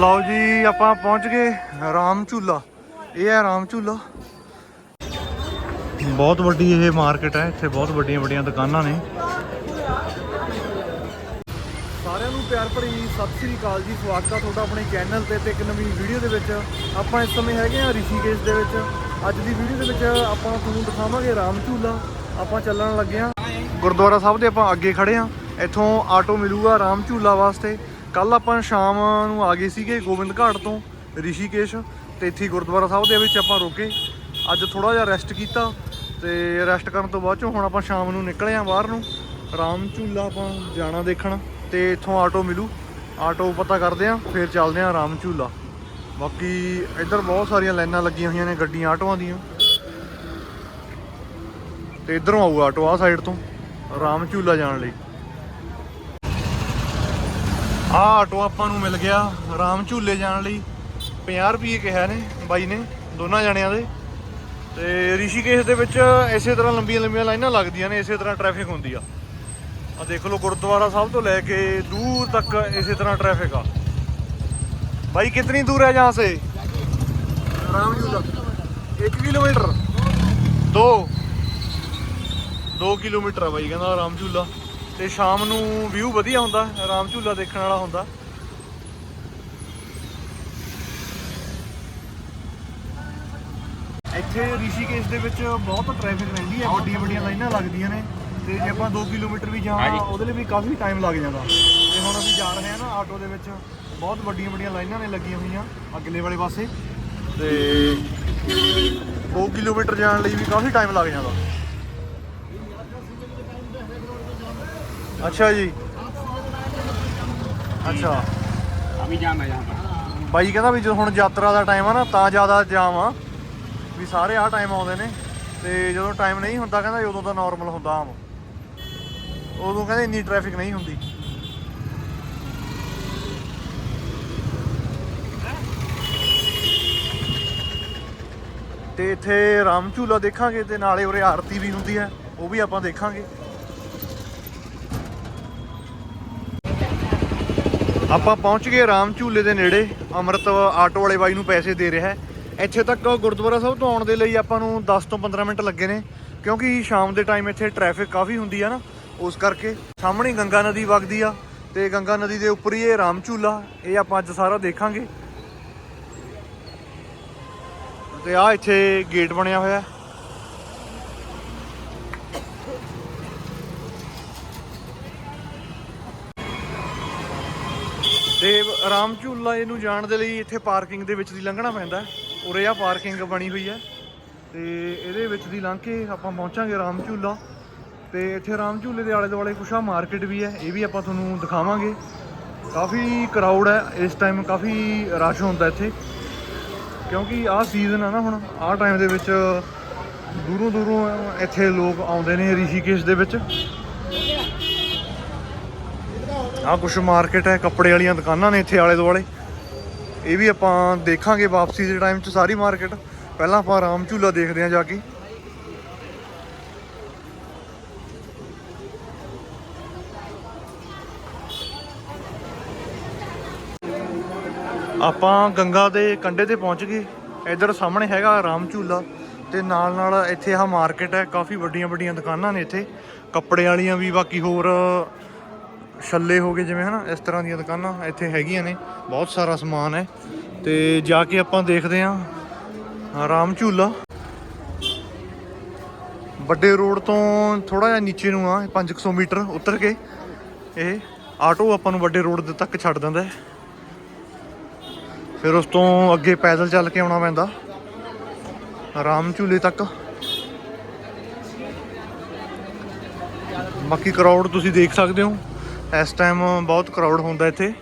ਲਓ ਜੀ, ਆਪਾਂ ਪਹੁੰਚ ਗਏ ਰਾਮ ਝੂਲਾ। ਇਹ ਹੈ ਰਾਮ ਝੂਲਾ। ਬਹੁਤ ਵੱਡੀ ਇਹ ਮਾਰਕੀਟ ਹੈ, ਇੱਥੇ ਬਹੁਤ ਵੱਡੀਆਂ ਵੱਡੀਆਂ ਦੁਕਾਨਾਂ ਨੇ। ਸਾਰਿਆਂ ਨੂੰ ਪਿਆਰ ਭਰੀ ਸਤਿ ਸ੍ਰੀ ਅਕਾਲ ਜੀ, ਸਵਾਗਤ ਹੈ ਤੁਹਾਡਾ ਆਪਣੇ ਚੈਨਲ ਤੇ ਤੇ ਇੱਕ ਨਵੀਂ ਵੀਡੀਓ ਦੇ ਵਿੱਚ। ਆਪਾਂ ਇਸ ਸਮੇਂ ਹੈਗੇ ਆ ਰਿਸ਼ੀਕੇਸ਼ ਦੇ ਵਿੱਚ। ਅੱਜ ਦੀ ਵੀਡੀਓ ਦੇ ਵਿੱਚ ਆਪਾਂ ਤੁਹਾਨੂੰ ਦਿਖਾਵਾਂਗੇ ਰਾਮ ਝੂਲਾ। ਆਪਾਂ ਚੱਲਣ ਲੱਗੇ ਆ ਗੁਰਦੁਆਰਾ ਸਾਹਿਬ ਦੇ ਆਪਾਂ ਅੱਗੇ ਖੜੇ ਆ ਇੱਥੋਂ ਆਟੋ ਮਿਲੂਗਾ ਰਾਮ ਝੂਲਾ ਵਾਸਤੇ। ਕੱਲ ਆਪਾਂ ਸ਼ਾਮ ਨੂੰ ਆ ਗਏ ਸੀਗੇ ਗੋਬਿੰਦ ਘਾਟ ਤੋਂ, ਰਿਸ਼ੀਕੇਸ਼, ਤੇ ਇੱਥੇ ਗੁਰਦੁਆਰਾ ਸਾਹਿਬ ਦੇ ਵਿੱਚ ਆਪਾਂ ਰੁਕੇ। ਅੱਜ ਥੋੜਾ ਜਿਹਾ ਰੈਸਟ ਕੀਤਾ ਤੇ ਰੈਸਟ ਕਰਨ ਤੋਂ ਬਾਅਦ ਚੋਂ ਹੁਣ ਆਪਾਂ ਸ਼ਾਮ ਨੂੰ ਨਿਕਲੇ ਆ ਬਾਹਰ ਨੂੰ। ਰਾਮ ਝੂਲਾ ਆਪਾਂ ਜਾਣਾ ਦੇਖਣ ਤੇ ਇੱਥੋਂ ਆਟੋ ਮਿਲੂ। ਆਟੋ ਪਤਾ ਕਰਦੇ ਆ ਫਿਰ ਚੱਲਦੇ ਆ ਰਾਮ ਝੂਲਾ। ਬਾਕੀ ਇੱਧਰ ਬਹੁਤ ਸਾਰੀਆਂ ਲਾਈਨਾਂ ਲੱਗੀਆਂ ਹੋਈਆਂ ਨੇ ਗੱਡੀਆਂ ਆਟੋਆਂ ਦੀਆਂ। ਤੇ ਇੱਧਰੋਂ ਆਊਗਾ ਆਟੋ ਆ ਸਾਈਡ ਤੋਂ, ਰਾਮ ਝੂਲਾ ਜਾਣ ਲਈ। ਆ ਆਟੋ ਆਪਾਂ ਨੂੰ ਮਿਲ ਗਿਆ ਰਾਮ ਝੂਲੇ ਜਾਣ ਲਈ 50 ਰੁਪਏ ਕਿਹਾ ਨੇ ਬਾਈ ਨੇ ਦੋਨਾਂ ਜਣਿਆਂ ਦੇ ਤੇ ਰਿਸ਼ੀਕੇਸ਼ ਦੇ ਵਿੱਚ ਇਸੇ ਤਰ੍ਹਾਂ ਲੰਬੀਆਂ ਲੰਬੀਆਂ ਲਾਈਨਾਂ ਲੱਗਦੀਆਂ ਨੇ ਇਸੇ ਤਰ੍ਹਾਂ ਟ੍ਰੈਫਿਕ ਹੁੰਦੀ ਆ ਆ ਦੇਖ ਲਓ ਗੁਰਦੁਆਰਾ ਸਾਹਿਬ ਤੋਂ ਲੈ ਕੇ ਦੂਰ ਤੱਕ ਇਸੇ ਤਰ੍ਹਾਂ ਟ੍ਰੈਫਿਕ ਆ भाई कितनी दूर है यहाँ से राम झूला एक किलोमीटर दो ਦੋ ਕਿਲੋਮੀਟਰ ਆ ਬਾਈ ਕਹਿੰਦਾ ਰਾਮ ਝੂਲਾ ਤੇ ਸ਼ਾਮ ਨੂੰ ਵਿਊ ਵਧੀਆ ਹੁੰਦਾ ਰਾਮ ਝੂਲਾ ਦੇਖਣ ਵਾਲਾ ਹੁੰਦਾ। ਇੱਥੇ ਰਿਸ਼ੀਕੇਸ਼ ਦੇ ਵਿੱਚ ਬਹੁਤ ਟ੍ਰੈਫਿਕ ਰਹਿੰਦੀ ਹੈ ਵੱਡੀਆਂ ਵੱਡੀਆਂ ਲਾਈਨਾਂ ਲੱਗਦੀਆਂ ਨੇ ਤੇ ਜੇ ਆਪਾਂ 2 ਕਿਲੋਮੀਟਰ ਵੀ ਜਾਣਾ ਉਹਦੇ ਲਈ ਵੀ ਕਾਫੀ ਟਾਈਮ ਲੱਗ ਜਾਂਦਾ। ਤੇ ਹੁਣ ਅਸੀਂ ਜਾ ਰਹੇ ਹਾਂ ਨਾ ਆਟੋ ਦੇ ਵਿੱਚ ਬਹੁਤ ਵੱਡੀਆਂ ਵੱਡੀਆਂ ਲਾਈਨਾਂ ਨੇ ਲੱਗੀਆਂ ਹੋਈਆਂ ਅਗਲੇ ਵਾਲੇ ਪਾਸੇ। ਤੇ 2 ਕਿਲੋਮੀਟਰ ਜਾਣ ਲਈ ਵੀ ਕਾਫੀ ਟਾਈਮ ਲੱਗ ਜਾਂਦਾ। ਅੱਛਾ ਜੀ ਅੱਛਾ अभी जाम है यहाँ पर ਬਾਈ ਕਹਿੰਦਾ ਵੀ ਜਦੋਂ ਹੁਣ ਯਾਤਰਾ ਦਾ ਟਾਈਮ ਆ ਨਾ ਤਾਂ ਜ਼ਿਆਦਾ ਜਾਮ ਆ ਵੀ ਸਾਰੇ ਆਹ ਟਾਈਮ ਆਉਂਦੇ ਨੇ ਤੇ ਜਦੋਂ ਟਾਈਮ ਨਹੀਂ ਹੁੰਦਾ ਕਹਿੰਦਾ ਉਦੋਂ ਤਾਂ ਨਾਰਮਲ ਹੁੰਦਾ ਆਮ ਉਦੋਂ ਕਹਿੰਦੇ ਇੰਨੀ ਟ੍ਰੈਫਿਕ ਨਹੀਂ ਹੁੰਦੀ ਤੇ ਇੱਥੇ ਰਾਮ ਝੂਲਾ ਦੇਖਾਂਗੇ ਤੇ ਨਾਲੇ ਉਰੇ ਆਰਤੀ ਵੀ ਹੁੰਦੀ ਹੈ ਉਹ ਵੀ ਆਪਾਂ ਦੇਖਾਂਗੇ ਆਪਾਂ ਪਹੁੰਚ ਗਏ ਰਾਮ ਝੂਲੇ ਦੇ ਨੇੜੇ, ਅਮਰਤ ਆਟੋ ਵਾਲੇ ਬਾਈ ਨੂੰ ਪੈਸੇ ਦੇ ਰਿਹਾ ਇੱਥੇ ਤੱਕ ਗੁਰਦੁਆਰਾ ਸਾਹਿਬ ਤੋਂ ਆਉਣ ਦੇ ਲਈ ਆਪਾਂ ਨੂੰ 10 ਤੋਂ 15 ਮਿੰਟ ਲੱਗੇ ਨੇ, ਕਿਉਂਕਿ ਸ਼ਾਮ ਦੇ ਟਾਈਮ ਇੱਥੇ ਟ੍ਰੈਫਿਕ ਕਾਫੀ ਹੁੰਦੀ ਆ ਨਾ, ਉਸ ਕਰਕੇ ਸਾਹਮਣੇ ਗੰਗਾ ਨਦੀ ਵਗਦੀ ਆ, ਤੇ ਗੰਗਾ ਨਦੀ ਦੇ ਉੱਪਰ ਹੀ ਇਹ ਰਾਮ ਝੂਲਾ, ਇਹ ਆਪਾਂ ਅੱਜ ਸਾਰਾ ਦੇਖਾਂਗੇ। ਤੇ ਆ ਇੱਥੇ ਗੇਟ ਬਣਿਆ ਹੋਇਆ ਰਾਮ ਝੂਲਾ ਇਹਨੂੰ ਜਾਣ ਦੇ ਲਈ ਇੱਥੇ ਪਾਰਕਿੰਗ ਦੇ ਵਿੱਚ ਦੀ ਲੰਘਣਾ ਪੈਂਦਾ ਉਰੇ ਆ ਪਾਰਕਿੰਗ ਬਣੀ ਹੋਈ ਹੈ। ਤੇ ਇਹਦੇ ਵਿੱਚ ਦੀ ਲੰਘ ਕੇ ਆਪਾਂ ਪਹੁੰਚਾਂਗੇ ਰਾਮ ਝੂਲਾ। ਤੇ ਇੱਥੇ ਰਾਮ ਝੂਲੇ ਦੇ ਆਲੇ ਦੁਆਲੇ ਕੁਛ ਆ, ਮਾਰਕੀਟ ਵੀ ਹੈ, ਇਹ ਵੀ ਆਪਾਂ ਤੁਹਾਨੂੰ ਦਿਖਾਵਾਂਗੇ। ਕਾਫੀ ਕਰਾਊਡ ਹੈ, ਇਸ ਟਾਈਮ ਕਾਫੀ ਰਸ਼ ਹੁੰਦਾ ਇੱਥੇ। ਕਿਉਂਕਿ ਆਹ ਸੀਜ਼ਨ ਆ ਨਾ ਹੁਣ, ਆਹ ਟਾਈਮ ਦੇ ਵਿੱਚ ਦੂਰੋਂ ਦੂਰੋਂ ਇੱਥੇ ਲੋਕ ਆਉਂਦੇ ਨੇ ਰਿਸ਼ੀਕੇਸ਼ ਦੇ ਵਿੱਚ। ਆ ਕੁਛ ਮਾਰਕੀਟ ਹੈ, ਕੱਪੜੇ ਵਾਲੀਆਂ ਦੁਕਾਨਾਂ ਨੇ ਇੱਥੇ ਆਲੇ ਦੁਆਲੇ। ਇਹ ਵੀ ਆਪਾਂ ਦੇਖਾਂਗੇ ਵਾਪਸੀ ਦੇ ਟਾਈਮ 'ਚ ਸਾਰੀ ਮਾਰਕੀਟ ਪਹਿਲਾਂ ਆਪਾਂ ਰਾਮ ਝੂਲਾ ਦੇਖਦੇ ਹਾਂ ਜਾ ਕੇ। ਆਪਾਂ ਗੰਗਾ ਦੇ ਕੰਢੇ ਤੇ ਪਹੁੰਚ ਗਏ। ਇੱਧਰ ਸਾਹਮਣੇ ਹੈਗਾ ਰਾਮ ਝੂਲਾ ਤੇ ਨਾਲ ਨਾਲ ਇੱਥੇ ਆਹ ਮਾਰਕੀਟ ਹੈ, ਕਾਫੀ ਵੱਡੀਆਂ ਵੱਡੀਆਂ ਦੁਕਾਨਾਂ ਨੇ ਇੱਥੇ। ਕੱਪੜੇ ਵਾਲੀਆਂ ਵੀ, ਬਾਕੀ ਹੋਰ ਛੱਲੇ ਹੋ ਗਏ ਜਿਵੇਂ, ਹਨਾ? ਇਸ ਤਰ੍ਹਾਂ ਦੀਆਂ ਦੁਕਾਨਾਂ ਇੱਥੇ ਹੈਗੀਆਂ ਨੇ। ਬਹੁਤ ਸਾਰਾ ਸਮਾਨ ਹੈ। ਤੇ ਜਾ ਕੇ ਆਪਾਂ ਦੇਖਦੇ ਹਾਂ। ਰਾਮ ਝੂਲਾ। ਵੱਡੇ ਰੋਡ ਤੋਂ ਥੋੜਾ ਜਿਹਾ ਨੀਚੇ ਨੂੰ ਆ 500 ਮੀਟਰ ਉਤਰ ਕੇ। ਇਹ ਆਟੋ ਆਪਾਂ ਨੂੰ ਵੱਡੇ ਰੋਡ ਦੇ ਤੱਕ ਛੱਡ ਦਿੰਦਾ ਹੈ। ਫਿਰ ਉਸ ਤੋਂ ਅੱਗੇ ਪੈਦਲ ਚੱਲ ਕੇ ਆਉਣਾ ਪੈਂਦਾ। ਰਾਮ ਝੂਲੇ ਤੱਕ। ਬਾਕੀ ਕਰਾਊਡ ਤੁਸੀਂ ਦੇਖ ਸਕਦੇ ਹੋ। ਇਸ ਟਾਈਮ ਬਹੁਤ ਕਰਾਊਡ ਹੁੰਦਾ ਇੱਥੇ।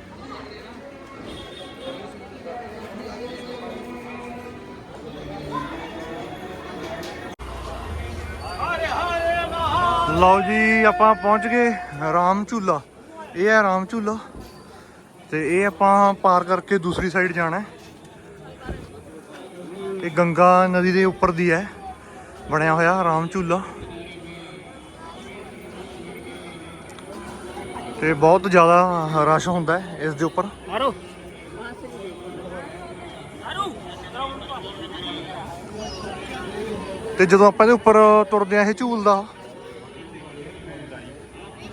ਲਓ ਜੀ, ਆਪਾਂ ਪਹੁੰਚ ਗਏ ਰਾਮ ਝੂਲਾ। ਇਹ ਹੈ ਰਾਮ ਝੂਲਾ। ਤੇ ਇਹ ਆਪਾਂ ਪਾਰ ਕਰਕੇ ਦੂਸਰੀ ਸਾਈਡ ਜਾਣਾ ਹੈ। ਇਹ ਗੰਗਾ ਨਦੀ ਦੇ ਉੱਪਰ ਦੀ ਹੈ। ਬਣਿਆ ਹੋਇਆ ਰਾਮ ਝੂਲਾ। ਤੇ ਬਹੁਤ ਜ਼ਿਆਦਾ ਰਸ਼ ਹੁੰਦਾ ਇਸ ਦੇ ਉੱਪਰ। ਮਾਰੋ। ਤੇ ਜਦੋਂ ਆਪਾਂ ਇਹਦੇ ਉੱਪਰ ਤੁਰਦੇ ਆ ਇਹ ਝੂਲਦਾ।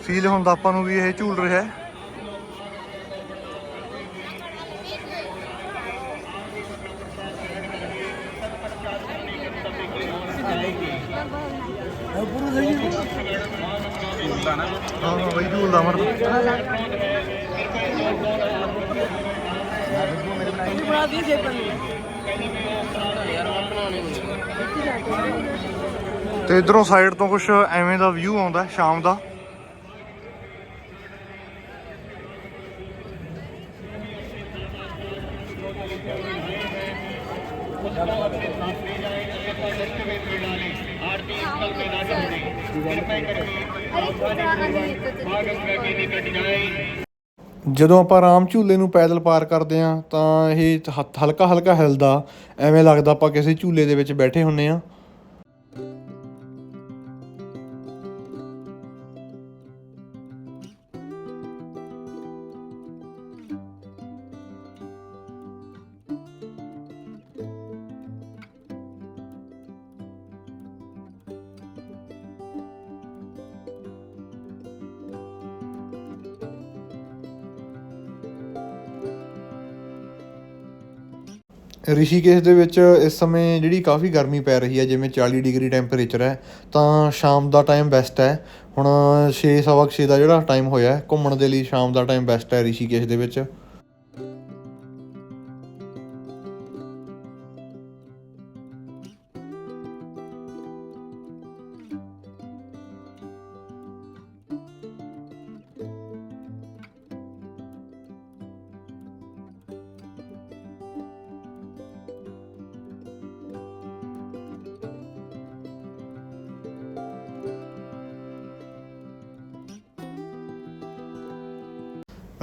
ਫੀਲ ਹੁੰਦਾ ਆਪਾਂ ਨੂੰ ਵੀ ਇਹ ਝੂਲ ਰਿਹਾ ਹੈ। ਤੇ ਇਧਰੋਂ ਸਾਈਡ ਤੋਂ ਕੁਝ ਐਵੇਂ ਦਾ ਵਿਊ ਆਉਂਦਾ ਸ਼ਾਮ ਦਾ? ਜਦੋਂ ਆਪਾਂ ਰਾਮ ਝੂਲੇ ਨੂੰ ਪੈਦਲ ਪਾਰ ਕਰਦੇ ਹਾਂ, ਤਾਂ ਇਹ ਹਲਕਾ ਹਲਕਾ ਹਿੱਲਦਾ, ਐਵੇਂ ਲੱਗਦਾ ਆਪਾਂ ਕਿਸੇ ਝੂਲੇ ਦੇ ਵਿੱਚ ਬੈਠੇ ਹੁੰਦੇ ਹਾਂ। ਰਿਸ਼ੀਕੇਸ਼ ਦੇ ਵਿੱਚ ਇਸ ਸਮੇਂ ਜਿਹੜੀ ਕਾਫੀ ਗਰਮੀ ਪੈ ਰਹੀ ਹੈ, ਜਿਵੇਂ 40 ਡਿਗਰੀ ਟੈਂਪਰੇਚਰ ਹੈ, ਤਾਂ ਸ਼ਾਮ ਦਾ ਟਾਈਮ ਬੈਸਟ ਹੈ। ਹੁਣ ਛੇ, ਸਵਾ ਕੁ ਛੇ ਦਾ ਜਿਹੜਾ ਟਾਈਮ ਹੋਇਆ ਘੁੰਮਣ ਦੇ ਲਈ ਸ਼ਾਮ ਦਾ ਟਾਈਮ ਬੈਸਟ ਹੈ ਰਿਸ਼ੀਕੇਸ਼ ਦੇ ਵਿੱਚ।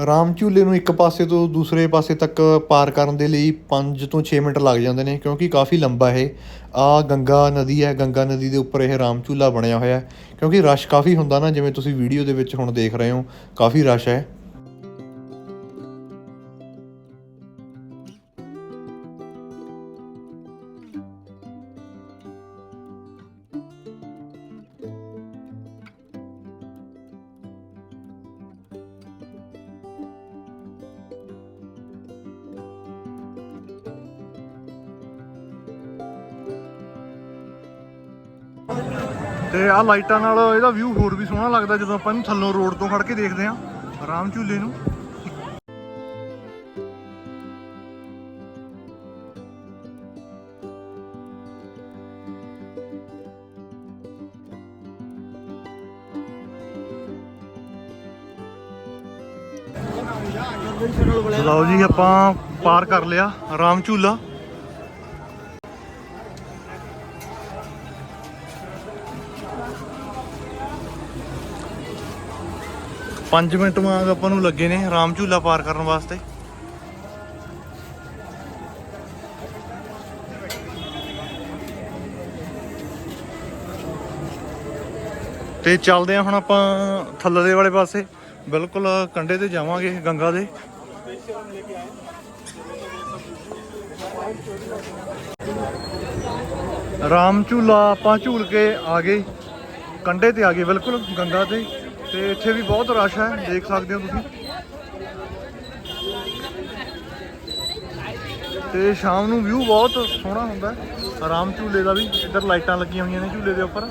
ਰਾਮ ਝੂਲੇ ਨੂੰ ਇੱਕ ਪਾਸੇ ਤੋਂ ਦੂਸਰੇ ਪਾਸੇ ਤੱਕ ਪਾਰ ਕਰਨ ਦੇ ਲਈ 5 ਤੋਂ 6 ਮਿੰਟ ਲੱਗ ਜਾਂਦੇ ਨੇ, ਕਿਉਂਕਿ ਕਾਫੀ ਲੰਬਾ ਇਹ। ਆ ਗੰਗਾ ਨਦੀ ਹੈ, ਗੰਗਾ ਨਦੀ ਦੇ ਉੱਪਰ ਇਹ ਰਾਮ ਝੂਲਾ ਬਣਿਆ ਹੋਇਆ ਹੈ, ਕਿਉਂਕਿ ਰਸ਼ ਕਾਫੀ ਹੁੰਦਾ ਨਾ, ਜਿਵੇਂ ਤੁਸੀਂ ਵੀਡੀਓ ਦੇ ਵਿੱਚ ਹੁਣ ਦੇਖ ਰਹੇ ਹੋ, ਕਾਫੀ ਰਸ਼ ਹੈ। ਤੇ ਆ ਲਾਈਟਾਂ ਨਾਲ ਇਹਦਾ ਵਿਊ ਹੋਰ ਵੀ ਸੋਹਣਾ ਲੱਗਦਾ ਜਦੋਂ ਆਪਾਂ ਇਹਨੂੰ ਥੱਲੋਂ ਰੋਡ ਤੋਂ ਖੜ ਕੇ ਦੇਖਦੇ ਹਾਂ ਰਾਮ ਝੂਲੇ ਨੂੰ। ਲਓ ਜੀ, ਆਪਾਂ ਪਾਰ ਕਰ ਲਿਆ ਰਾਮ ਝੂਲਾ। ਪੰਜ ਮਿੰਟ ਵਾਂਗ ਆਪਾਂ ਨੂੰ ਲੱਗੇ ਨੇ ਰਾਮ ਝੂਲਾ ਪਾਰ ਕਰਨ ਵਾਸਤੇ। ਤੇ ਚੱਲਦੇ ਆ ਹੁਣ ਆਪਾਂ ਥੱਲੇ ਵਾਲੇ ਪਾਸੇ। ਬਿਲਕੁਲ ਕੰਢੇ ਤੇ ਜਾਵਾਂਗੇ ਗੰਗਾ ਦੇ। ਰਾਮ ਝੂਲਾ, ਆਪਾਂ ਝੂਲ ਕੇ ਆ ਗਏ। ਕੰਢੇ ਤੇ ਆ ਗਏ, ਬਿਲਕੁਲ ਗੰਗਾ ਤੇ। ਤੇ ਇੱਥੇ ਵੀ ਬਹੁਤ ਰਸ਼ ਹੈ, ਦੇਖ ਸਕਦੇ ਹੋ ਤੁਸੀਂ। ਤੇ ਸ਼ਾਮ ਨੂੰ ਵਿਊ ਬਹੁਤ ਸੋਹਣਾ ਹੁੰਦਾ ਆਰਾਮ ਝੂਲੇ ਦਾ ਵੀ, ਇੱਧਰ ਲਾਈਟਾਂ ਲੱਗੀਆਂ ਹੋਈਆਂ ਨੇ ਝੂਲੇ ਦੇ ਉੱਪਰ। ਆ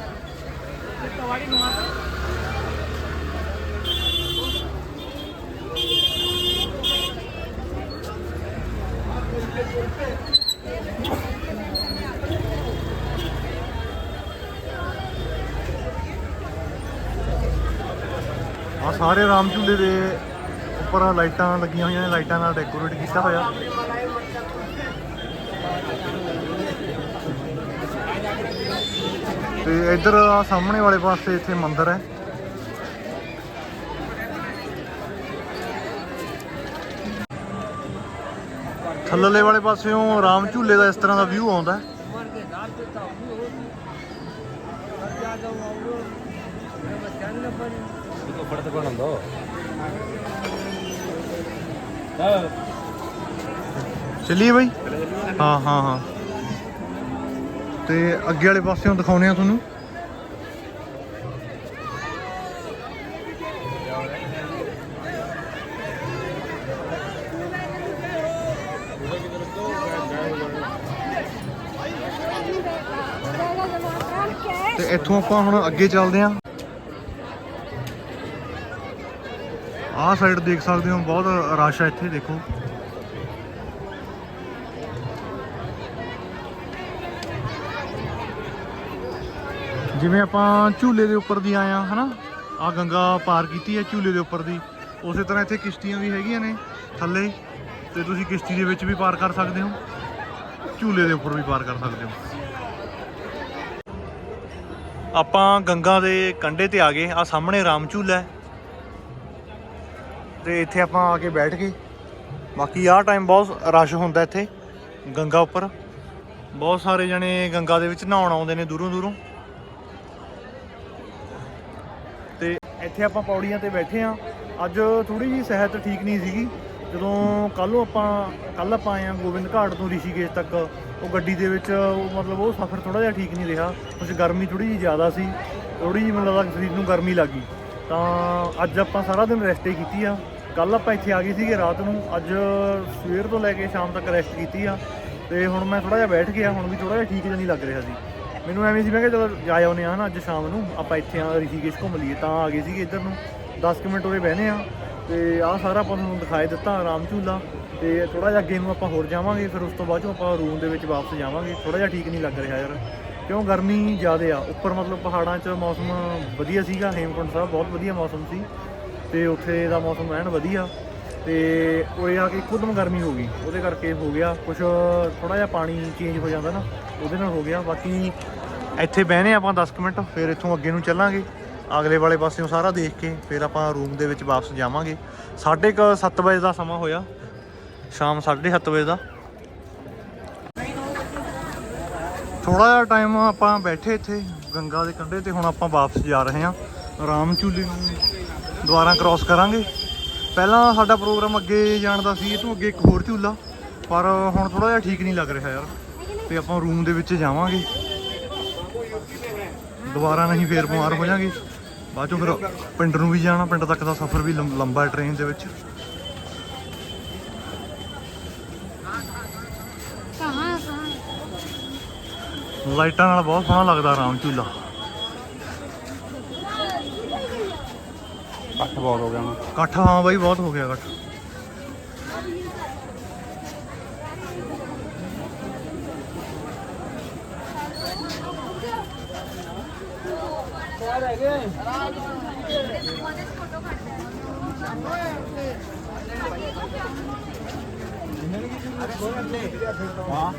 ਸਾਰੇ ਰਾਮ ਝੂਲੇ ਦੇ ਉੱਪਰ ਲਾਈਟਾਂ ਲੱਗੀਆਂ ਹੋਈਆਂ ਨੇ, ਲਾਈਟਾਂ ਨਾਲ ਡੈਕੋਰੇਟ ਕੀਤਾ ਹੋਇਆ। ਤੇ ਇੱਧਰ ਆ ਸਾਹਮਣੇ ਵਾਲੇ ਪਾਸੇ ਇੱਥੇ ਮੰਦਿਰ ਹੈ। ਥੱਲਲੇ ਵਾਲੇ ਪਾਸਿਓਂ ਰਾਮ ਝੂਲੇ ਦਾ ਇਸ ਤਰ੍ਹਾਂ ਦਾ ਵਿਊ ਆਉਂਦਾ ਹੈ। ਚੱਲੀਏ ਬਾਈ? ਹਾਂ ਹਾਂ ਹਾਂ. ਤੇ ਅੱਗੇ ਵਾਲੇ ਪਾਸਿਓਂ ਦਿਖਾਉਨੇ ਆ ਤੁਹਾਨੂੰ। ਤੇ ਇੱਥੋਂ ਆਪਾਂ ਹੁਣ ਅੱਗੇ ਚੱਲਦੇ ਆਂ। ਆਹ ਸਾਈਡ ਦੇਖ ਸਕਦੇ ਹੋ, ਬਹੁਤ ਰਸ਼ ਹੈ ਇੱਥੇ, ਦੇਖੋ। ਜਿਵੇਂ ਆਪਾਂ ਝੂਲੇ ਦੇ ਉੱਪਰ ਦੀ ਆਏ ਆ ਹਨਾ? ਆ ਗੰਗਾ ਪਾਰ ਕੀਤੀ ਹੈ ਝੂਲੇ ਦੇ ਉੱਪਰ ਦੀ। ਉਸੇ ਤਰ੍ਹਾਂ ਇੱਥੇ ਕਿਸ਼ਤੀਆਂ ਵੀ ਹੈਗੀਆਂ ਨੇ ਥੱਲੇ, ਤੇ ਤੁਸੀਂ ਕਿਸ਼ਤੀ ਦੇ ਵਿੱਚ ਵੀ ਪਾਰ ਕਰ ਸਕਦੇ ਹੋ। ਝੂਲੇ ਦੇ ਉੱਪਰ ਵੀ ਪਾਰ ਕਰ ਸਕਦੇ ਹੋ। ਆਪਾਂ ਗੰਗਾ ਦੇ ਕੰਢੇ ਤੇ ਆ ਗਏ। ਆ ਸਾਹਮਣੇ ਰਾਮ ਝੂਲਾ ਹੈ। ਤੇ ਇੱਥੇ ਆਪਾਂ ਆ ਕੇ ਬੈਠ ਗਏ। ਬਾਕੀ ਆਹ ਟਾਈਮ ਬਹੁਤ ਰਸ਼ ਹੁੰਦਾ ਇੱਥੇ, ਗੰਗਾ ਉੱਪਰ। ਬਹੁਤ ਸਾਰੇ ਜਣੇ ਗੰਗਾ ਦੇ ਵਿੱਚ ਨਹਾਉਣ ਆਉਂਦੇ ਨੇ ਦੂਰੋਂ ਦੂਰੋਂ। ਤੇ ਇੱਥੇ ਆਪਾਂ ਪੌੜੀਆਂ ਤੇ ਬੈਠੇ ਆ ਅੱਜ ਥੋੜੀ ਜੀ ਸਿਹਤ ਠੀਕ ਨਹੀਂ ਸੀਗੀ। ਜਦੋਂ ਕੱਲੋਂ ਆਪਾਂ ਕੱਲ ਆਪਾਂ ਆਏ ਆ ਗੋਬਿੰਦ ਘਾਟ ਤੋਂ ਰਿਸ਼ੀਕੇਸ਼ ਤੱਕ, ਉਹ ਗੱਡੀ ਦੇ ਵਿੱਚ ਉਹ ਮਤਲਬ ਉਹ ਸਫ਼ਰ ਥੋੜਾ ਜਿਹਾ ਠੀਕ ਨਹੀਂ ਰਿਹਾ। ਕੁਝ ਗਰਮੀ ਥੋੜੀ ਜੀ ਜ਼ਿਆਦਾ ਸੀ। ਥੋੜੀ ਜੀ ਮੈਨੂੰ ਲੱਗਦਾ ਸਰੀਰ ਨੂੰ ਗਰਮੀ ਲੱਗੀ ਤਾਂ ਅੱਜ ਆਪਾਂ ਸਾਰਾ ਦਿਨ ਰੈਸਟ ਹੀ ਕੀਤੀ ਆ। ਕੱਲ ਆਪਾਂ ਇੱਥੇ ਆ ਗਏ ਸੀਗੇ ਰਾਤ ਨੂੰ। ਅੱਜ ਸਵੇਰ ਤੋਂ ਲੈ ਕੇ ਸ਼ਾਮ ਤੱਕ ਰੈਸਟ ਕੀਤੀ ਆ। ਤੇ ਹੁਣ ਮੈਂ ਥੋੜਾ ਜਿਹਾ ਬੈਠ ਗਿਆ, ਹੁਣ ਵੀ ਥੋੜਾ ਜਿਹਾ ਠੀਕ ਜਿਹਾ ਨਹੀਂ ਲੱਗ ਰਿਹਾ ਸੀ। ਮੈਨੂੰ ਐਵੇਂ ਸੀ, ਮੈਂ ਕਿਹਾ ਚਲੋ ਜਾ ਆਉਨੇ ਆ ਨਾ ਅੱਜ ਸ਼ਾਮ ਨੂੰ। ਆਪਾਂ ਇੱਥੇ ਆ ਰਿਸ਼ੀਕੇਸ਼ ਘੁੰਮ ਲਈਏ, ਤਾਂ ਆ ਗਏ ਸੀਗੇ ਇੱਧਰ ਨੂੰ। 10 ਕੁ ਮਿੰਟ ਉਰੇ ਬਹਿਨੇ ਆ ਤੇ ਆਹ ਸਾਰਾ ਆਪਾਂ ਤੁਹਾਨੂੰ ਦਿਖਾਈ ਦਿੱਤਾ ਆਰਾਮ ਝੂਲਾ। ਤੇ ਥੋੜਾ ਜਿਹਾ ਅੱਗੇ ਨੂੰ ਆਪਾਂ ਹੋਰ ਜਾਵਾਂਗੇ, ਫਿਰ ਉਸ ਤੋਂ ਬਾਅਦ ਚੋਂ ਆਪਾਂ ਰੂਮ ਦੇ ਵਿੱਚ ਵਾਪਸ ਜਾਵਾਂਗੇ। ਥੋੜਾ ਜਿਹਾ ਠੀਕ ਨਹੀਂ ਲੱਗ ਰਿਹਾ ਯਾਰ। ਕਿਉਂ ਗਰਮੀ ਜ਼ਿਆਦੇ ਆ? ਉੱਪਰ ਮਤਲਬ ਪਹਾੜਾਂ 'ਚ ਮੌਸਮ ਵਧੀਆ ਸੀਗਾ, ਹੇਮਕੁੰਟ ਸਾਹਿਬ ਬਹੁਤ ਵਧੀਆ ਮੌਸਮ ਸੀ। ਤੇ ਉੱਥੇ ਦਾ ਮੌਸਮ ਰਹਿਣ ਵਧੀਆ। ਤੇ ਉਰੇ ਆ ਕੇ ਇੱਕਦਮ ਗਰਮੀ ਹੋ ਗਈ। ਉਹਦੇ ਕਰਕੇ ਹੋ ਗਿਆ ਕੁਝ ਥੋੜਾ ਜਿਹਾ ਪਾਣੀ ਚੇਂਜ ਹੋ ਜਾਂਦਾ ਨਾ, ਉਹਦੇ ਨਾਲ ਹੋ ਗਿਆ। ਬਾਕੀ ਇੱਥੇ ਬਹਿਨੇ ਆਪਾਂ 10 ਕੁ ਮਿੰਟ, ਫਿਰ ਇੱਥੋਂ ਅੱਗੇ ਨੂੰ ਚੱਲਾਂਗੇ। ਅਗਲੇ ਵਾਲੇ ਪਾਸਿਓਂ ਸਾਰਾ ਦੇਖ ਕੇ, ਫਿਰ ਆਪਾਂ ਰੂਮ ਦੇ ਵਿੱਚ ਵਾਪਸ ਜਾਵਾਂਗੇ। ਸਾਢੇ ਕੁ ਸੱਤ ਵਜੇ ਦਾ ਸਮਾਂ ਹੋਇਆ। ਸ਼ਾਮ 7:30 ਵਜੇ ਦਾ। ਥੋੜਾ ਜਿਹਾ ਟਾਈਮ ਆਪਾਂ ਬੈਠੇ ਇੱਥੇ, ਗੰਗਾ ਦੇ ਕੰਢੇ ਤੇ, ਹੁਣ ਆਪਾਂ ਵਾਪਸ ਜਾ ਰਹੇ ਹਾਂ। ਰਾਮ ਝੂਲੇ ਨੂੰ ਦੁਬਾਰਾ ਕ੍ਰਾਸ ਕਰਾਂਗੇ। ਪਹਿਲਾਂ ਸਾਡਾ ਪ੍ਰੋਗਰਾਮ ਅੱਗੇ ਜਾਣ ਦਾ ਸੀ, ਇਹ ਤੋਂ ਅੱਗੇ ਇੱਕ ਹੋਰ ਝੂਲਾ, ਪਰ ਹੁਣ ਥੋੜਾ ਜਿਹਾ ਠੀਕ ਨਹੀਂ ਲੱਗ ਰਿਹਾ ਯਾਰ। ਤੇ ਆਪਾਂ ਰੂਮ ਦੇ ਵਿੱਚ ਜਾਵਾਂਗੇ। ਦੁਬਾਰਾ ਨਹੀਂ ਫੇਰ ਬਿਮਾਰ ਹੋ ਜਾਾਂਗੇ। ਬਾਅਦ ਚੋਂ ਫਿਰ ਪਿੰਡ ਨੂੰ ਵੀ ਜਾਣਾ, ਪਿੰਡ ਤੱਕ ਦਾ ਸਫ਼ਰ ਵੀ ਲੰ- ਲੰਬਾ ਹੈ ਟ੍ਰੇਨ ਦੇ ਵਿੱਚ। ਲਾਈਟਾਂ ਨਾਲ ਬਹੁਤ ਸੋਹਣਾ ਲੱਗਦਾ ਰਾਮ ਝੂਲਾ। ਕੱਠ ਬਹੁਤ ਹੋ ਗਿਆ ਨਾ ਇਕੱਠ ਹਾਂ ਬਾਈ ਬਹੁਤ ਹੋ ਗਿਆ ਇਕੱਠ। ਹਾਂ।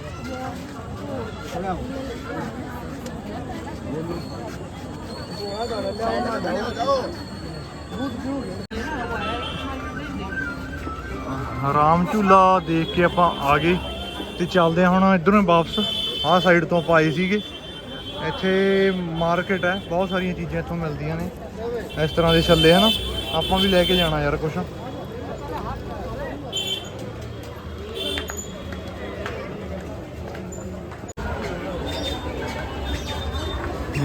ਰਾਮ ਝੂਲਾ ਦੇਖ ਕੇ ਆਪਾਂ ਆ ਗਏ ਤੇ ਚੱਲਦੇ ਹਾਂ ਹੁਣ ਇਧਰੋਂ ਵਾਪਸ। ਆਹ ਸਾਈਡ ਤੋਂ ਆਪਾਂ ਆਏ ਸੀਗੇ। ਇੱਥੇ ਮਾਰਕੀਟ ਹੈ, ਬਹੁਤ ਸਾਰੀਆਂ ਚੀਜ਼ਾਂ ਇੱਥੋਂ ਮਿਲਦੀਆਂ ਨੇ। ਇਸ ਤਰ੍ਹਾਂ ਦੇ ਛੱਲੇ, ਹਨਾ? ਆਪਾਂ ਵੀ ਲੈ ਕੇ ਜਾਣਾ ਯਾਰ ਕੁਛ।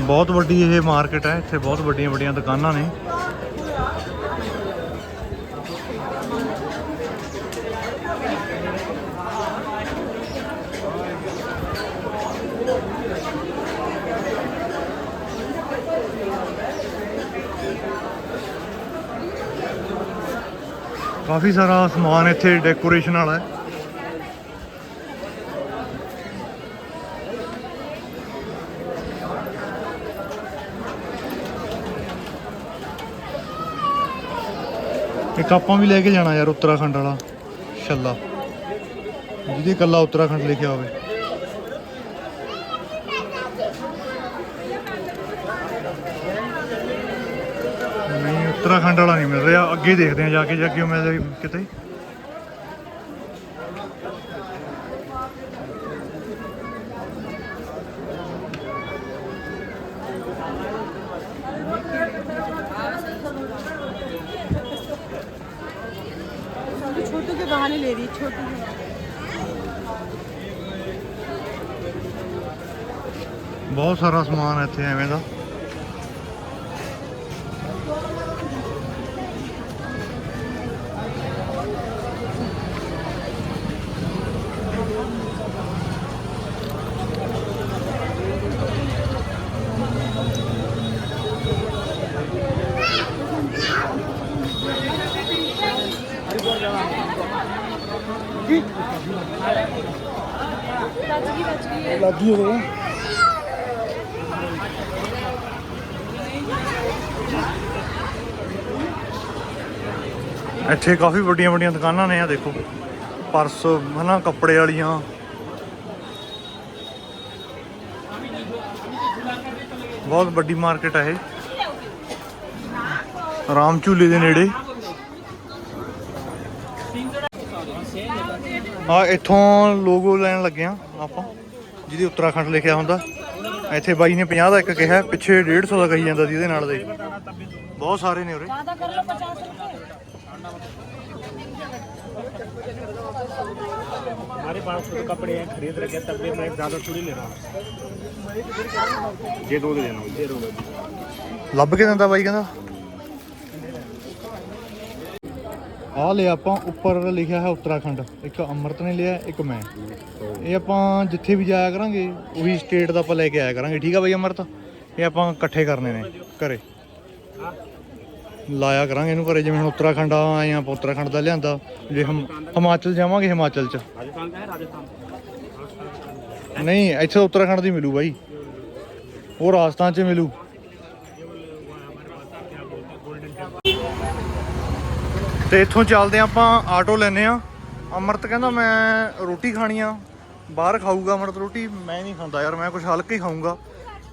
ਬਹੁਤ ਵੱਡੀ ਇਹ ਮਾਰਕੀਟ ਹੈ, ਇੱਥੇ ਬਹੁਤ ਵੱਡੀਆਂ ਵੱਡੀਆਂ ਦੁਕਾਨਾਂ ਨੇ। ਕਾਫੀ ਸਾਰਾ ਸਮਾਨ ਇੱਥੇ ਡੈਕੋਰੇਸ਼ਨ ਵਾਲਾ ਹੈ। ਇੱਕ ਆਪਾਂ ਵੀ ਲੈ ਕੇ ਜਾਣਾ ਯਾਰ ਉੱਤਰਾਖੰਡ ਵਾਲਾ ਛੱਲਾ ਜਿਹਦੇ ਕੱਲਾ ਉੱਤਰਾਖੰਡ ਲਿਖਿਆ ਹੋਵੇ। ਨਹੀਂ, ਉੱਤਰਾਖੰਡ ਵਾਲਾ ਨਹੀਂ ਮਿਲ ਰਿਹਾ। ਅੱਗੇ ਦੇਖਦੇ ਆ ਜਾ ਕੇ ਜਾ ਕੇ ਉਹ ਮਿਲ ਕਿਤੇ। ਬਹੁਤ ਸਾਰਾ ਸਮਾਨ ਹੈ ਇੱਥੇ ਐਵੇਂ ਦਾ ਲੱਗੀ ਹੋਵੇ ਇੱਥੇ ਕਾਫੀ ਵੱਡੀਆਂ ਵੱਡੀਆਂ ਦੁਕਾਨਾਂ ਨੇ, ਆ ਦੇਖੋ। ਪਰਸ, ਹਨਾ, ਕੱਪੜੇ ਵਾਲੀਆਂ। ਬਹੁਤ ਵੱਡੀ ਮਾਰਕੀਟ ਹੈ ਇਹ। ਰਾਮ ਝੂਲੇ ਦੇ ਨੇੜੇ। ਆ ਇੱਥੋਂ ਲੋਗੋ ਲੈਣ ਲੱਗੇ ਆ ਆਪਾਂ, ਜਿਹਦੇ ਉੱਤਰਾਖੰਡ ਲਿਖਿਆ ਹੁੰਦਾ। ਇੱਥੇ ਬਾਈ ਨੇ 50 ਦਾ ਇੱਕ ਕਿਹਾ, ਪਿੱਛੇ 150 ਦਾ ਕਹੀ ਜਾਂਦਾ ਸੀ ਇਹਦੇ ਨਾਲ ਦੇ। ਬਹੁਤ ਸਾਰੇ ਨੇ ਉਰੇ। हमारे पास तो कपड़े हैं खरीद रखे तब भी मैं ज़्यादा थोड़ी ले रहा हूँ ये दो दे देना ये दो ਲੱਭ ਕੇ ਦਿੰਦਾ ਬਾਈ ਕਹਿੰਦਾ ਆ ਲਿਆ ਆਪਾਂ ਉੱਪਰ ਲਿਖਿਆ ਹੈ ਉੱਤਰਾਖੰਡ ਇੱਕ ਅਮਰਤ ਨੇ ਲਿਆ ਇੱਕ ਮੈਂ ਇਹ ਆਪਾਂ ਜਿੱਥੇ ਵੀ ਜਾਇਆ ਕਰਾਂਗੇ ਉਹੀ ਸਟੇਟ ਦਾ ਆਪਾਂ ਲੈ ਕੇ ਆਇਆ ਕਰਾਂਗੇ ਠੀਕ ਆ ਬਾਈ ਅਮਰਤ ਇਹ ਆਪਾਂ ਇਕੱਠੇ ਕਰਨੇ ਨੇ ਘਰੇ ਲਾਇਆ ਕਰਾਂਗੇ ਇਹਨੂੰ ਘਰੇ, ਜਿਵੇਂ ਹੁਣ ਉੱਤਰਾਖੰਡ ਆਏ ਆ ਉੱਤਰਾਖੰਡ ਦਾ ਲਿਆਂਦਾ। ਜੇ ਹਮ ਹਿਮਾਚਲ ਜਾਵਾਂਗੇ, ਹਿਮਾਚਲ ਚ। ਨਹੀਂ, ਇੱਥੇ ਉੱਤਰਾਖੰਡ ਦੀ ਮਿਲੂ ਬਾਈ। ਉਹ ਰਾਜਸਥਾਨ ਚ ਮਿਲੂ। ਤੇ ਇੱਥੋਂ ਚੱਲਦੇ ਆਪਾਂ, ਆਟੋ ਲੈਨੇ ਆ ਅਮਰਤ ਕਹਿੰਦਾ ਮੈਂ ਰੋਟੀ ਖਾਣੀ ਆ। ਬਾਹਰ ਖਾਊਗਾ ਅਮਰਤ ਰੋਟੀ। ਮੈਂ ਨਹੀਂ ਖਾਂਦਾ ਯਾਰ, ਮੈਂ ਕੁਝ ਹਲਕਾ ਹੀ ਖਾਊਂਗਾ।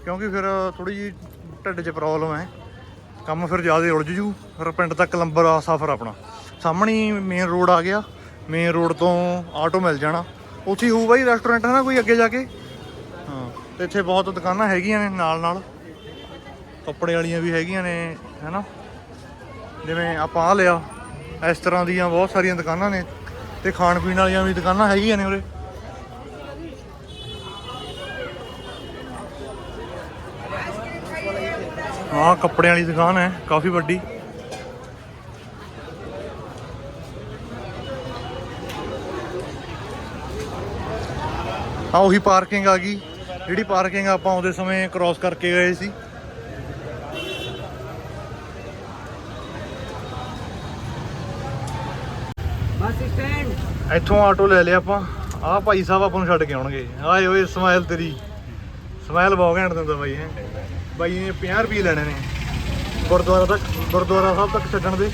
ਕਿਉਂਕਿ ਫਿਰ ਥੋੜੀ ਜੀ ਢਿੱਡ 'ਚ ਪ੍ਰੋਬਲਮ ਹੈ। ਕੰਮ ਫਿਰ ਜ਼ਿਆਦਾ ਉਲਝ ਜੂ, ਫਿਰ ਪਿੰਡ ਤੱਕ ਲੰਬਰ ਆ, ਸਫ਼ਰ ਆਪਣਾ। ਸਾਹਮਣੇ ਮੇਨ ਰੋਡ ਆ ਗਿਆ। ਮੇਨ ਰੋਡ ਤੋਂ ਆਟੋ ਮਿਲ ਜਾਣਾ। ਉੱਥੇ ਹੀ ਹੋਊ ਬਾਈ ਰੈਸਟੋਰੈਂਟ ਹੈ ਨਾ ਕੋਈ ਅੱਗੇ ਜਾ ਕੇ? ਹਾਂ, ਤੇ ਇੱਥੇ ਬਹੁਤ ਦੁਕਾਨਾਂ ਹੈਗੀਆਂ ਨੇ ਨਾਲ ਨਾਲ। ਕੱਪੜੇ ਵਾਲੀਆਂ ਵੀ ਹੈਗੀਆਂ ਨੇ, ਹੈਨਾ? ਜਿਵੇਂ ਆਪਾਂ ਆ ਲਿਆ, ਇਸ ਤਰ੍ਹਾਂ ਦੀਆਂ ਬਹੁਤ ਸਾਰੀਆਂ ਦੁਕਾਨਾਂ ਨੇ। ਤੇ ਖਾਣ ਪੀਣ ਵਾਲੀਆਂ ਵੀ ਦੁਕਾਨਾਂ ਹੈਗੀਆਂ ਨੇ ਉਰੇ। ਹਾਂ ਕੱਪੜਿਆਂ ਵਾਲੀ ਦੁਕਾਨ ਹੈ ਕਾਫੀ ਵੱਡੀ। ਆ ਉਹੀ ਪਾਰਕਿੰਗ ਆ ਗਈ। ਜਿਹੜੀ ਪਾਰਕਿੰਗ ਆਪਾਂ ਆਉਂਦੇ ਸਮੇਂ ਕ੍ਰਾਸ ਕਰਕੇ ਗਏ ਸੀ। Bus stand. ਇੱਥੋਂ ਆਟੋ ਲੈ ਲਿਆ ਆਪਾਂ। ਆ ਭਾਈ ਸਾਹਿਬ ਆਪਾਂ ਨੂੰ ਛੱਡ ਕੇ ਆਉਣਗੇ। ਆਏ ਓਏ ਸਮਾਈਲ ਤੇਰੀ। ਸਮਾਈਲ ਬਹੁਤ ਘੈਂਟ ਦਿੰਦਾ ਬਾਈ ਹੈ। ਬਾਈ ਨੇ 50 ਰੁਪਏ ਲੈਣੇ ਨੇ। ਗੁਰਦੁਆਰਾ ਤੱਕ ਗੁਰਦੁਆਰਾ ਸਾਹਿਬ ਤੱਕ ਛੱਡਣ ਦੇ।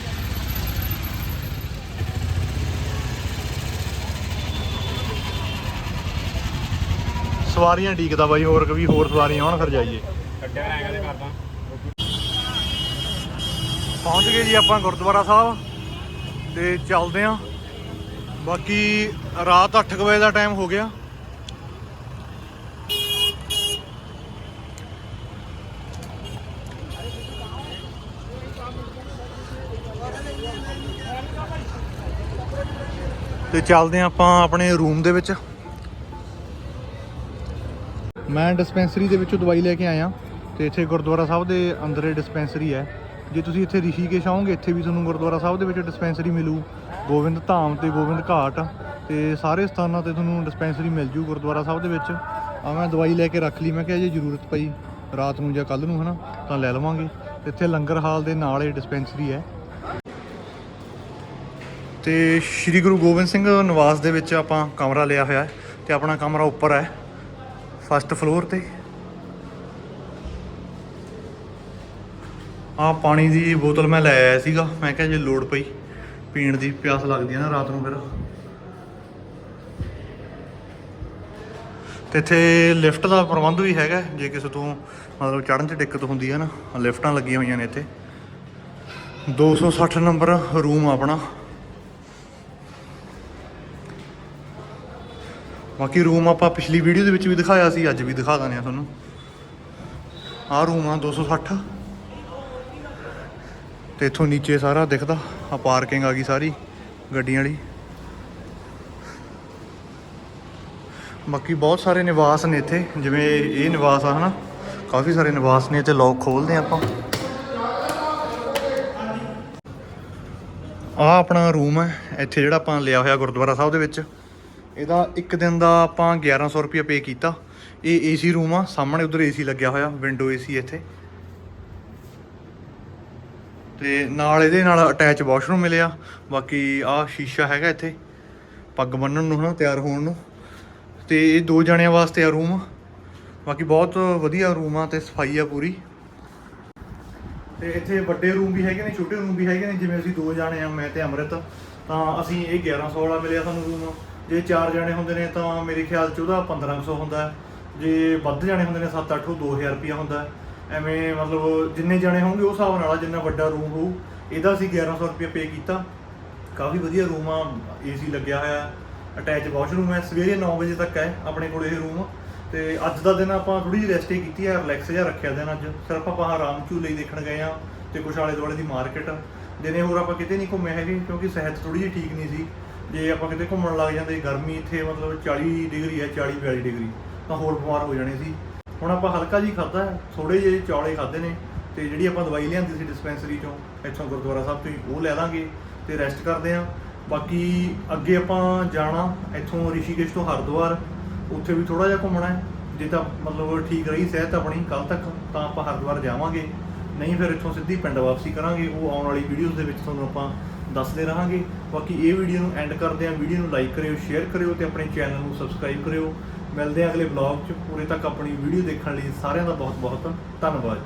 ਸਵਾਰੀਆਂ ਢੀਕਦਾ ਬਾਈ ਹੋਰ ਕਵੀ ਹੋਰ ਸਵਾਰੀਆਂ ਆਉਣ ਫਿਰ ਜਾਈਏ। ਪਹੁੰਚ ਗਏ ਜੀ ਆਪਾਂ ਗੁਰਦੁਆਰਾ ਸਾਹਿਬ ਤੇ ਚੱਲਦੇ ਆਂ ਬਾਕੀ ਰਾਤ 8 ਵਜੇ ਦਾ ਟਾਈਮ ਹੋ ਗਿਆ। ਤੇ ਚੱਲਦੇ ਆਂ ਆਪਾਂ ਆਪਣੇ ਰੂਮ ਦੇ ਵਿੱਚ। ਮੈਂ ਡਿਸਪੈਂਸਰੀ ਦੇ ਵਿੱਚੋਂ ਦਵਾਈ ਲੈ ਕੇ ਆਇਆ। ਤੇ ਇੱਥੇ ਗੁਰਦੁਆਰਾ ਸਾਹਿਬ ਦੇ ਅੰਦਰ ਇਹ ਡਿਸਪੈਂਸਰੀ ਹੈ। ਜੇ ਤੁਸੀਂ ਇੱਥੇ ਰਿਸ਼ੀਕੇਸ਼ ਆਓਗੇ, ਇੱਥੇ ਵੀ ਤੁਹਾਨੂੰ ਗੁਰਦੁਆਰਾ ਸਾਹਿਬ ਦੇ ਵਿੱਚ ਡਿਸਪੈਂਸਰੀ ਮਿਲੂ। ਗੋਬਿੰਦ ਧਾਮ ਤੇ ਗੋਬਿੰਦ ਘਾਟ ਤੇ ਸਾਰੇ ਸਥਾਨਾਂ ਤੇ ਤੁਹਾਨੂੰ ਡਿਸਪੈਂਸਰੀ ਮਿਲ ਜੂ ਗੁਰਦੁਆਰਾ ਸਾਹਿਬ ਦੇ ਵਿੱਚ। ਆ ਮੈਂ ਦਵਾਈ ਲੈ ਕੇ ਰੱਖ ਲਈ, ਮੈਂ ਕਿਹਾ ਜੇ ਜ਼ਰੂਰਤ ਪਈ ਰਾਤ ਨੂੰ ਜਾਂ ਕੱਲ ਨੂੰ ਹਨਾ, ਤਾਂ ਲੈ ਲਵਾਂਗੇ। ਤੇ ਇੱਥੇ ਲੰਗਰ ਹਾਲ ਦੇ ਨਾਲ ਇਹ ਡਿਸਪੈਂਸਰੀ ਹੈ। ਤੇ ਸ੍ਰੀ ਗੁਰੂ ਗੋਬਿੰਦ ਸਿੰਘ ਨਿਵਾਸ ਦੇ ਵਿੱਚ ਆਪਾਂ ਕਮਰਾ ਲਿਆ ਹੋਇਆ ਹੈ ਤੇ ਆਪਣਾ ਕਮਰਾ ਉੱਪਰ ਹੈ ਫਸਟ ਫਲੋਰ ਤੇ। ਆ ਪਾਣੀ ਦੀ ਬੋਤਲ ਮੈਂ ਲੈ ਆਇਆ ਸੀਗਾ, ਮੈਂ ਕਿਹਾ ਜੇ ਲੋੜ ਪਈ, ਪੀਣ ਦੀ ਪਿਆਸ ਲੱਗਦੀ ਹੈ ਨਾ ਰਾਤ ਨੂੰ ਫਿਰ। ਤੇ ਇੱਥੇ ਲਿਫਟ ਦਾ ਪ੍ਰਬੰਧ ਵੀ ਹੈਗਾ ਜੇ ਕਿਸੇ ਤੋਂ ਮਤਲਬ ਚੜ੍ਹਨ 'ਚ ਦਿੱਕਤ ਹੁੰਦੀ ਹੈ ਨਾ, ਲਿਫਟਾਂ ਲੱਗੀਆਂ ਹੋਈਆਂ ਨੇ ਇੱਥੇ। 260 ਨੰਬਰ ਰੂਮ ਆਪਣਾ। ਬਾਕੀ ਰੂਮ ਆਪਾਂ ਪਿਛਲੀ ਵੀਡੀਓ ਦੇ ਵਿੱਚ ਵੀ ਦਿਖਾਇਆ ਸੀ, ਅੱਜ ਵੀ ਦਿਖਾ ਦਿੰਦੇ ਆ ਤੁਹਾਨੂੰ। ਆਹ ਰੂਮ ਆ 260 ਤੇ ਇੱਥੋਂ ਨੀਚੇ ਸਾਰਾ ਦਿਖਦਾ ਆ ਪਾਰਕਿੰਗ ਆ ਗਈ ਸਾਰੀ, ਗੱਡੀਆਂ ਵਾਲੀ। ਬਾਕੀ ਬਹੁਤ ਸਾਰੇ ਨਿਵਾਸ ਨੇ ਇੱਥੇ, ਜਿਵੇਂ ਇਹ ਨਿਵਾਸ ਆ, ਹਨਾ? ਕਾਫੀ ਸਾਰੇ ਨਿਵਾਸ ਨੇ, ਇੱਥੇ ਲੋਕ ਖੋਲਦੇ ਆ ਆਪਾਂ। ਆ ਆਪਣਾ ਰੂਮ ਹੈ, ਇੱਥੇ ਜਿਹੜਾ ਆਪਾਂ ਲਿਆ ਹੋਇਆ ਗੁਰਦੁਆਰਾ ਸਾਹਿਬ ਦੇ ਵਿੱਚ। ਇਹਦਾ ਇੱਕ ਦਿਨ ਦਾ ਆਪਾਂ 1100 ਰੁਪਏ ਪੇ ਕੀਤਾ। ਇਹ ਏਸੀ ਰੂਮ ਆ, ਸਾਹਮਣੇ ਉਧਰ ਏਸੀ ਲੱਗਿਆ ਹੋਇਆ ਵਿੰਡੋ ਏਸੀ ਇੱਥੇ। ਤੇ ਨਾਲ ਇਹਦੇ ਨਾਲ ਅਟੈਚ ਵਾਸ਼ਰੂਮ ਮਿਲਿਆ। ਬਾਕੀ ਆ ਸ਼ੀਸ਼ਾ ਹੈਗਾ ਇੱਥੇ, ਪੱਗ ਬੰਨਣ ਨੂੰ ਹਨਾ, ਤਿਆਰ ਹੋਣ ਨੂੰ। ਤੇ ਇਹ ਦੋ ਜਣਿਆਂ ਵਾਸਤੇ ਆ ਰੂਮ ਬਾਕੀ ਬਹੁਤ ਵਧੀਆ ਰੂਮ ਆ ਤੇ ਸਫ਼ਾਈ ਆ ਪੂਰੀ। ਤੇ ਇੱਥੇ ਵੱਡੇ ਰੂਮ ਵੀ ਹੈਗੇ ਨੇ, ਛੋਟੇ ਰੂਮ ਵੀ ਹੈਗੇ ਨੇ। ਜਿਵੇਂ ਅਸੀਂ ਦੋ ਜਾਣੇ ਆ, ਮੈਂ ਤੇ ਅੰਮ੍ਰਿਤ। ਤਾਂ ਅਸੀਂ ਇਹ 1100 ਵਾਲਾ ਮਿਲਿਆ ਸਾਨੂੰ ਰੂਮ ਜੇ ਚਾਰ ਜਣੇ ਹੁੰਦੇ ਨੇ ਤਾਂ ਮੇਰੇ ਖਿਆਲ ਚ ਉਹਦਾ 1500 ਹੁੰਦਾ ਜੇ ਵੱਧ ਜਾਣੇ ਹੁੰਦੇ ਨੇ 7-8 ਉਹ 2000 ਰੁਪਿਆ ਹੁੰਦਾ ਐਵੇਂ ਮਤਲਬ ਜਿੰਨੇ ਜਣੇ ਹੋਣਗੇ ਉਸ ਹਿਸਾਬ ਨਾਲ ਜਿੰਨਾ ਵੱਡਾ ਰੂਮ ਹੋਊ। ਇਹਦਾ ਅਸੀਂ 1100 ਰੁਪਏ ਪੇ ਕੀਤਾ। ਕਾਫੀ ਵਧੀਆ ਰੂਮ ਆ ਏਸੀ ਲੱਗਿਆ ਹੋਇਆ ਅਟੈਚ ਵਾਸ਼ਰੂਮ ਹੈ। ਸਵੇਰੇ 9 ਵਜੇ ਤੱਕ ਹੈ ਆਪਣੇ ਕੋਲ ਇਹ ਰੂਮ ਤੇ ਅੱਜ ਦਾ ਦਿਨ ਆਪਾਂ ਥੋੜੀ ਜਿਹੀ ਰੈਸਟ ਹੀ ਕੀਤੀ ਹੈ। ਰਿਲੈਕਸ ਜਿਹਾ ਰੱਖਿਆ ਦਿਨ ਅੱਜ। ਸਿਰਫ ਆਪਾਂ ਆਰਾਮ ਝੂਲੇ ਹੀ ਦੇਖਣ ਗਏ ਆ ਤੇ ਕੁਛ ਆਲੇ ਦੁਆਲੇ ਦੀ ਮਾਰਕੀਟ ਦਿਨੇ ਹੋਰ ਆਪਾਂ ਕਿਤੇ ਨਹੀਂ ਘੁੰਮੇ ਹੈਗੇ ਕਿਉਂਕਿ ਸਿਹਤ ਥੋੜੀ ਜਿਹੀ ਠੀਕ ਨਹੀਂ ਸੀ। ਜੇ ਆਪਾਂ ਕਿਤੇ ਘੁੰਮਣ ਲੱਗ ਜਾਂਦੇ, ਗਰਮੀ ਇੱਥੇ ਮਤਲਬ 40 ਡਿਗਰੀ ਹੈ 40 42 ਡਿਗਰੀ, ਤਾਂ ਹੋਰ ਬਿਮਾਰ ਹੋ ਜਾਣੇ ਸੀ। ਹੁਣ ਆਪਾਂ ਹਲਕਾ ਜੀ ਖਾਦਾ ਥੋੜੇ ਜਿਹੇ ਚੌਲੇ ਖਾਦੇ ਨੇ, ਤੇ ਜਿਹੜੀ ਆਪਾਂ ਦਵਾਈ ਲਿਆਂਦੀ ਸੀ ਡਿਸਪੈਂਸਰੀ ਚੋਂ, ਇੱਥੋਂ ਗੁਰਦੁਆਰਾ ਸਾਹਿਬ ਤੋਂ ਹੀ, ਉਹ ਲੈ ਲਾਂਗੇ ਤੇ ਰੈਸਟ ਕਰਦੇ ਆਂ ਬਾਕੀ ਅੱਗੇ ਆਪਾਂ ਜਾਣਾ ਇੱਥੋਂ ਰਿਸ਼ੀਕੇਸ਼ ਤੋਂ ਹਰਿਦੁਆਰ, ਉੱਥੇ ਵੀ ਥੋੜਾ ਜਿਹਾ ਘੁੰਮਣਾ ਹੈ। ਜੇ ਤਾਂ ਮਤਲਬ ਠੀਕ ਰਹੀ ਸਿਹਤ ਆਪਣੀ ਕੱਲ ਤੱਕ, ਤਾਂ ਆਪਾਂ ਹਰਿਦੁਆਰ ਜਾਵਾਂਗੇ। ਨਹੀਂ ਫਿਰ ਇੱਥੋਂ ਸਿੱਧੀ ਪਿੰਡ ਵਾਪਸੀ ਕਰਾਂਗੇ, ਉਹ ਆਉਣ ਵਾਲੀ ਵੀਡੀਓਜ਼ ਦੇ ਵਿੱਚ ਤੁਹਾਨੂੰ ਆਪਾਂ ਦੱਸਦੇ ਰਹਾਂਗੇ। ਬਾਕੀ ਇਹ ਵੀਡੀਓ ਨੂੰ ਐਂਡ ਕਰਦੇ ਆਂ ਵੀਡੀਓ ਨੂੰ ਲਾਈਕ ਕਰਿਓ ਸ਼ੇਅਰ ਕਰਿਓ ਤੇ ਆਪਣੇ ਚੈਨਲ ਨੂੰ ਸਬਸਕ੍ਰਾਈਬ ਕਰਿਓ। ਮਿਲਦੇ ਆਂ ਅਗਲੇ ਵਲੌਗ 'ਚ। ਪੂਰੇ ਤੱਕ ਆਪਣੀ ਵੀਡੀਓ ਦੇਖਣ ਲਈ ਸਾਰਿਆਂ ਦਾ ਬਹੁਤ ਬਹੁਤ ਧੰਨਵਾਦ।